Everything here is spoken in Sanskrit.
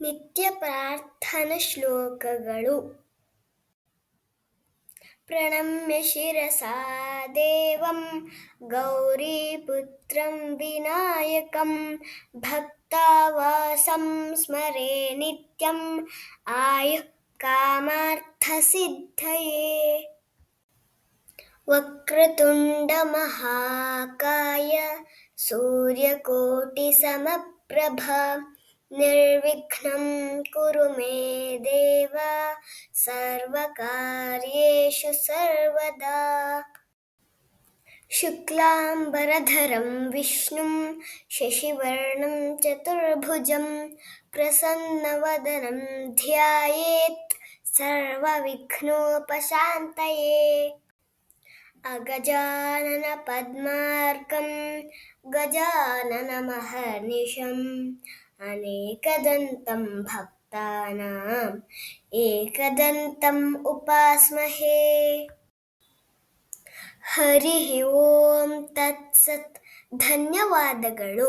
ನಿತ್ಯ ಪ್ರಾರ್ಥನ ಶ್ಲೋಕಗಳು ಪ್ರಣಮ್ಯ ಶಿರಸಾ ದೇವಂ ಗೌರೀಪುತ್ರಂ ವಿನಾಯಕಂ ಭಕ್ತಾವಾಸಂ ಸ್ಮರೆ ನಿತ್ಯಂ ಆಯುಃ कामार्थसिद्धये वक्रतुण्डमहाकाय सूर्यकोटिसमप्रभ निर्विघ्नं कुरु मे देव सर्वकार्येषु सर्वदा। शुक्लाम्बरधरं विष्णुं शशिवर्णं चतुर्भुजं प्रसन्नवदनं ध्यायेत् सर्वविघ्नोपशान्तये। अगजाननपद्मार्कं गजाननमहर्निशम् अनेकदन्तं भक्तानाम् एकदन्तम् उपास्महे ಹರಿ ಓಂ ತತ್ಸತ್ ಧನ್ಯವಾದಗಳು